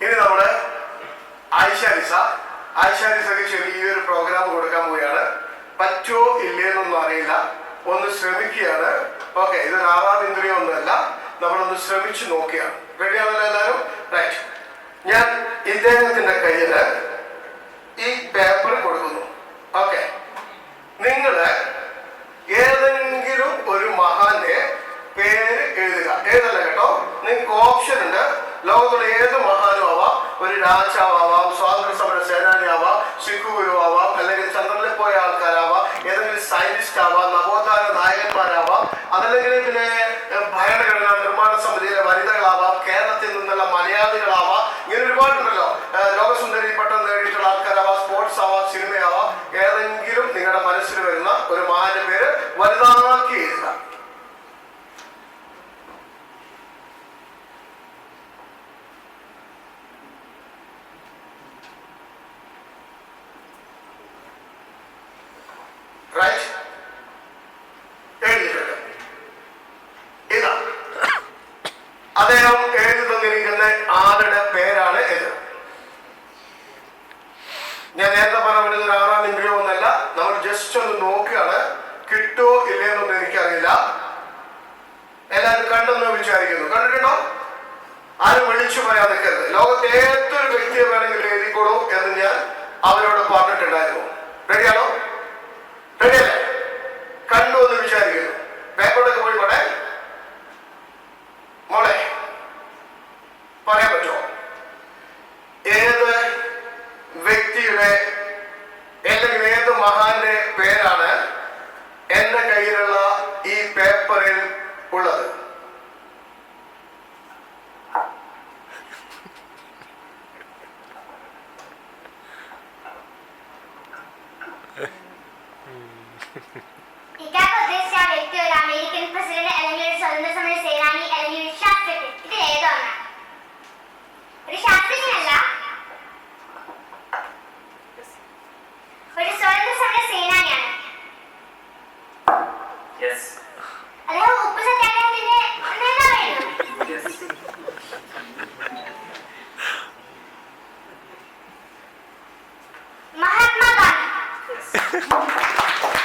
ഇനി നമ്മൾ ആയിഷ ലിസ ആയിഷ ലിസക്ക് ചെറിയൊരു പ്രോഗ്രാം കൊടുക്കാൻ പോവുകയാണ്. പറ്റുമോ ഇല്ലേന്നൊന്നും അറിയില്ല. ഒന്ന് ശ്രമിക്കുകയാണ്. ഓക്കെ ഇത് ആറാം ഇന്ദ്രിയം ഒന്നുമല്ല. നമ്മളൊന്ന് ശ്രമിച്ചു നോക്കുകയാണ്. റെഡിയാണല്ലോ എല്ലാവരും? റൈറ്റ് ഞാൻ ഇദ്ദേഹത്തിന്റെ കയ്യിൽ ഈ പേപ്പർ കൊടുക്കുന്നു. ഓക്കെ നിങ്ങൾ ഏതെങ്കിലും ഒരു മഹാന്റെ പേര് എഴുതുക. ഏതല്ല കേട്ടോ? നിങ്ങൾക്ക് ഓപ്ഷൻ ഉണ്ട്. ലോകത്തുള്ള ഏത് മഹാനും ഒരു രാജാവാം സ്വാതന്ത്ര്യ സമര സേനാനി ആവാം സിഖ് ആവാം അല്ലെങ്കിൽ ചന്ദ്രനിൽ പോയ ആൾക്കാരാവാം ഏതെങ്കിലും സയന്റിസ്റ്റ് ആവാം നവോത്ഥാന നായകന്മാരാവാം അതല്ലെങ്കിൽ പിന്നെ ഭയണഘടന നിർമ്മാണ സമിതിയിലെ വനിതകളാവാം കേരളത്തിൽ നിന്നുള്ള മലയാളികളാവാം ഇങ്ങനെ ഒരുപാടുണ്ടല്ലോ. ലോകസുന്ദരി പട്ടം നേടിയിട്ടുള്ള ആൾക്കാരാവാം സ്പോർട്സ് ആവാം സിനിമയാവാം ഏതെങ്കിലും നിങ്ങളുടെ മനസ്സിൽ വരുന്ന ഒരു മാന പേര് വലുതാക്കി എഴുതുക റൈറ്റ് എഴുതിയിട്ടുണ്ട് ഇതാ അദ്ദേഹം എഴുതി തന്നിരിക്കുന്ന ആളുടെ പേരാണ് ഇത് ഞാൻ നേരത്തെ പറഞ്ഞ ഒരു ആറാം ഇന്ദ്രിയോ ഒന്നല്ല. നമ്മൾ ജസ്റ്റ് ഒന്ന് നോക്കുകയാണ്. കിട്ടോ ഇല്ലയെന്നൊന്നും എനിക്കറിയില്ല. എല്ലാവരും കണ്ടെന്ന് വിചാരിക്കുന്നു. കണ്ടിട്ടുണ്ടോ? ആരും വിളിച്ചു പറയാതിരിക്കരുത് ലോകത്തെ വ്യക്തിയുടെ അല്ലെങ്കിൽ ഏത് മഹാന്റെ പേരാണ് എന്റെ കയ്യിലുള്ള ഈ പേപ്പറിൽ ഉള്ളത്? ഇക്കാക്ക ഉദ്ദേശിച്ച ആ വ്യക്തി American president Yes. Hello, what was that? Yes. Mahatma Gandhi. Yes.